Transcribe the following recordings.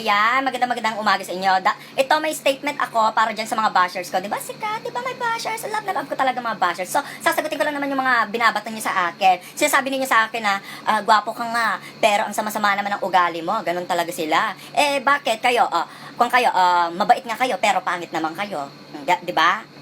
Ayan, magandang magandang umaga sa inyo. Da- ito may statement ako para dyan sa mga bashers ko. Di ba, Sika? Di ba may bashers? Love na love ko talaga mga bashers. So, sasagutin ko lang naman yung mga binabato niyo sa akin. Sinasabi niyo sa akin na, ah, gwapo ka nga, pero ang sama-sama naman ng ugali mo. Ganon talaga sila. Eh, bakit kayo? ah, kung kayo, ah, mabait nga kayo, pero pangit naman kayo. Di ba?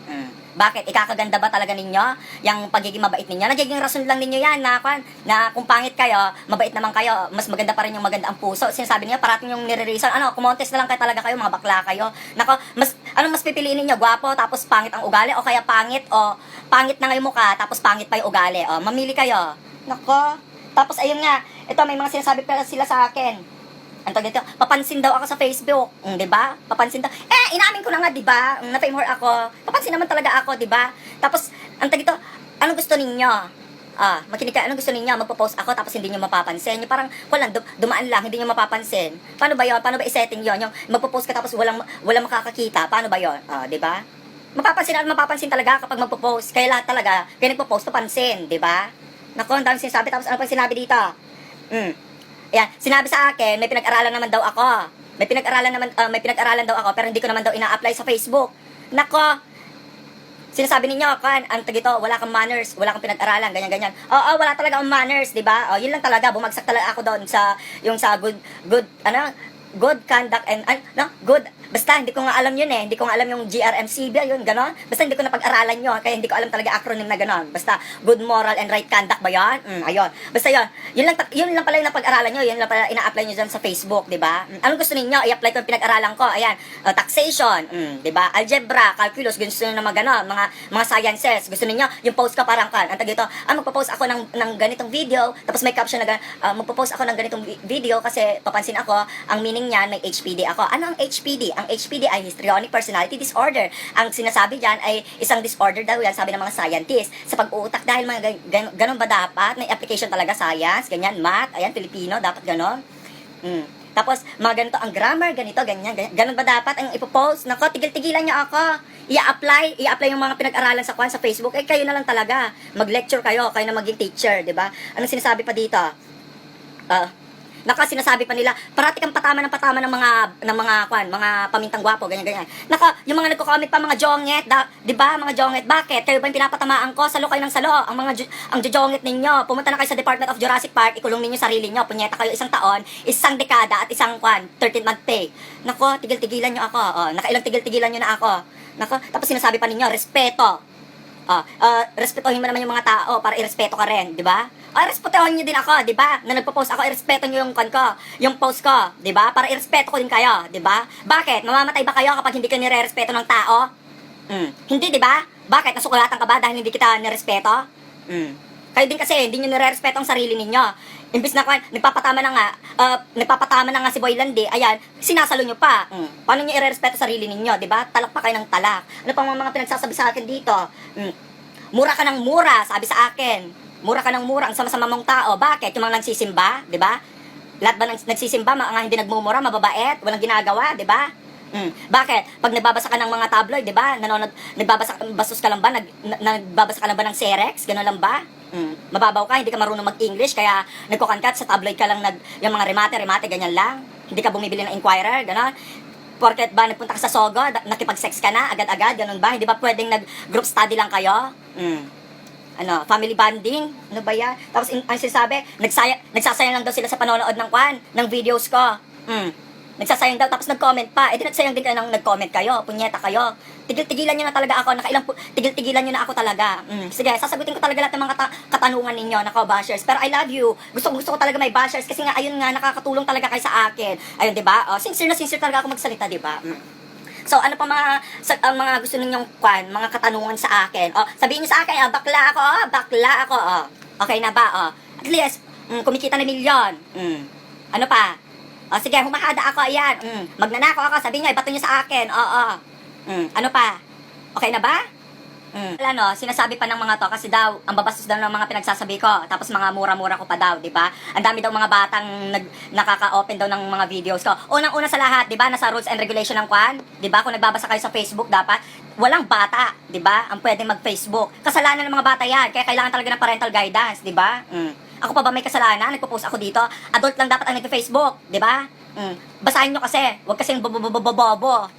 Bakit? Ikakaganda ba talaga ninyo? Yung pagiging mabait ninyo? Nagiging rason lang ninyo yan na, na kung pangit kayo, mabait naman kayo, mas maganda pa rin yung maganda ang puso. Sinasabi niyo, parating yung nire-reason, ano, kumontes na lang kayo talaga kayo, mga bakla kayo. Nako, mas, ano mas pipiliin ninyo? Gwapo, tapos pangit ang ugali, o kaya pangit, o pangit na nga yung mukha, tapos pangit pa yung ugali. O, mamili kayo. Nako, tapos ayun nga, ito may mga sinasabi pa sila sa akin. Ang tawag dito, papansin daw ako sa Facebook, mm, 'di ba? Papansin daw. Eh, inamin ko na nga, 'di ba? Mm, Na-fame whore ako. Papansin naman talaga ako, 'di ba? Tapos ang tawag dito, anong gusto ninyo? Ah, makinig ka, anong gusto ninyo? Magpo-post ako tapos hindi niyo mapapansin. Yung parang walang dum- dumaan lang, hindi niyo mapapansin. Paano ba 'yon? Paano ba i-setting 'yon? Yung magpo-post ka tapos walang walang makakakita. Paano ba 'yon? Ah, 'di ba? Mapapansin at mapapansin talaga kapag magpo-post. Kaya lahat talaga, kaya nagpo-post, papansin, 'di ba? Naku, ang daming sinasabi. Tapos ano pa sinabi dito? Hmm. Ayan, sinabi sa akin, may pinag-aralan naman daw ako. May pinag-aralan naman, ah, may pinag-aralan daw ako, pero hindi ko naman daw ina-apply sa Facebook. Nako, sinasabi ninyo, kan, ang tagito, wala kang manners, wala kang pinag-aralan, ganyan-ganyan. Oo, wala talaga akong manners, di ba? Oh, yun lang talaga, bumagsak talaga ako doon sa, yung sa good, good, ano, good conduct and, ano, no, good, basta hindi ko nga alam yun eh, hindi ko nga alam yung GRMC ba yun, ganon? Basta hindi ko napag-aralan yun, kaya hindi ko alam talaga acronym na ganon. Basta good moral and right conduct ba yun? Mm, ayun. Basta yun, yun lang, yun lang pala yung napag-aralan nyo, yun lang pala ina-apply nyo dyan sa Facebook, di ba? Mm, anong gusto ninyo? I-apply ko yung pinag-aralan ko, ayan, uh, taxation, mm, di ba? Algebra, calculus, gusto nyo na mga ganon, mga, mga sciences, gusto ninyo, yung post ko parang kan, ang tagito, ah, magpo-post ako ng, ng ganitong video, tapos may caption na gan- ah, magpo-post ako ng ganitong vi- video kasi papansin ako, ang meaning niyan, may HPD ako. Ano ang HPD? Ang HPD ay histrionic personality disorder. Ang sinasabi diyan ay isang disorder daw yan, sabi ng mga scientists. Sa pag-uutak dahil mga gan- gan- ganun ba dapat? May application talaga science, ganyan, math, ayan, Filipino, dapat ganon. Mm. Tapos, mga ganito ang grammar, ganito, ganyan, ganyan. Ganun ba dapat ang ipopost? Nako, tigil-tigilan niyo ako. I-apply, i-apply yung mga pinag-aralan sa kwan sa Facebook. Eh, kayo na lang talaga. Mag-lecture kayo, kayo na maging teacher, di ba? Anong sinasabi pa dito? Ah, Naka sinasabi pa nila, parati kang patama ng patama ng mga ng mga kwan, mga pamintang gwapo, ganyan ganyan. Naka, yung mga nagko-comment pa mga jonget, 'di ba? Mga jonget, bakit? Kayo ba yung pinapatamaan ko? Salo kayo ng salo. Ang mga ang jojonget ninyo, pumunta na kayo sa Department of Jurassic Park, ikulong ninyo sarili niyo, punyeta kayo isang taon, isang dekada at isang kwan, 13 month pay. Nako, tigil-tigilan niyo ako. Oh, nakailang tigil-tigilan niyo na ako. Nako, tapos sinasabi pa ninyo, respeto. Ah, ah, respetuhin mo naman yung mga tao para irespeto ka rin, di ba? Ah, respetuhin niyo din ako, di ba? Na nagpo-post ako, irespeto niyo yung kon ko, yung post ko, di ba? Para irespeto ko din kayo, di ba? Bakit? Mamamatay ba kayo kapag hindi kayo nire-respeto ng tao? Mm. Hindi, di ba? Bakit? Nasukulatan ka ba dahil hindi kita nirespeto? Mm. Kayo din kasi, hindi nyo nire-respeto ang sarili ninyo. Imbis na kwan, nagpapatama na nga, ah, nagpapatama na nga si Boy Landi, ayan, sinasalo nyo pa. Mm. Paano nyo i-respeto sarili ninyo, di ba? Talak pa kayo ng talak. Ano pang mga pinagsasabi sa akin dito? Mm. Mura ka ng mura, sabi sa akin. Mura ka ng mura, ang sama-sama mong tao. Bakit? Yung mga nagsisimba, di ba? Lahat ba nang nagsisimba, mga hindi nagmumura, mababait, walang ginagawa, di ba? Mm. Bakit? Pag nagbabasa ka ng mga tabloid, di ba? Nanonood, nagbabasa, bastos ka lang ba? Nag, na- nagbabasa ka lang ba ng Serex? Ganun lang ba? Mm. Mababaw ka, hindi ka marunong mag-English, kaya nagkukankat sa tabloid ka lang, nag, yung mga remate, remate, ganyan lang. Hindi ka bumibili ng Inquirer, gano'n. Porket ba nagpunta ka sa Sogo, nakipag-sex ka na, agad-agad, ganun ba? Hindi ba pwedeng nag-group study lang kayo? Mm. Ano, family bonding? Ano ba yan? Tapos, in, ang sinasabi, nagsaya, nagsasayang lang daw sila sa panonood ng kwan, ng videos ko. Mm. Nagsasayang daw, tapos nag-comment pa. Eh, di nagsayang din kayo nang nag-comment kayo, punyeta kayo. Tigil-tigilan nyo na talaga ako, nakailang, tigil-tigilan nyo na ako talaga. Mm. Sige, sasagutin ko talaga lahat ng mga kata- katanungan ninyo, nako, bashers. Pero I love you. Gusto, gusto ko talaga may bashers kasi nga, ayun nga, nakakatulong talaga kayo sa akin. Ayun, di ba? Oh, sincere na sincere talaga ako magsalita, di ba? Mm. So, ano pa mga, sa, ang mga gusto ninyong kwan, mga katanungan sa akin? Oh, sabihin niyo sa akin, ah, bakla ako, oh, bakla ako, oh. Okay na ba, oh? At least, mm, kumikita na milyon. Mm. Ano pa? O sige, humahada ako, ayan. Mm. Magnanako ako, sabi niya, ibato niyo sa akin. Oo. Mm. Ano pa? Okay na ba? Mm. Wala no, sinasabi pa ng mga to kasi daw, ang babastos daw ng mga pinagsasabi ko. Tapos mga mura-mura ko pa daw, di ba? Ang dami daw mga batang nag, nakaka-open daw ng mga videos ko. Unang-una sa lahat, di ba, nasa rules and regulation ng kwan? Di ba, kung nagbabasa kayo sa Facebook, dapat walang bata, di ba, ang pwedeng mag-Facebook. Kasalanan ng mga bata yan, kaya kailangan talaga ng parental guidance, di ba? Mm. Ako pa ba may kasalanan? Nagpo-post ako dito. Adult lang dapat ang nagpe-Facebook, di ba? Mm. Basahin nyo kasi. Huwag kasing bobo.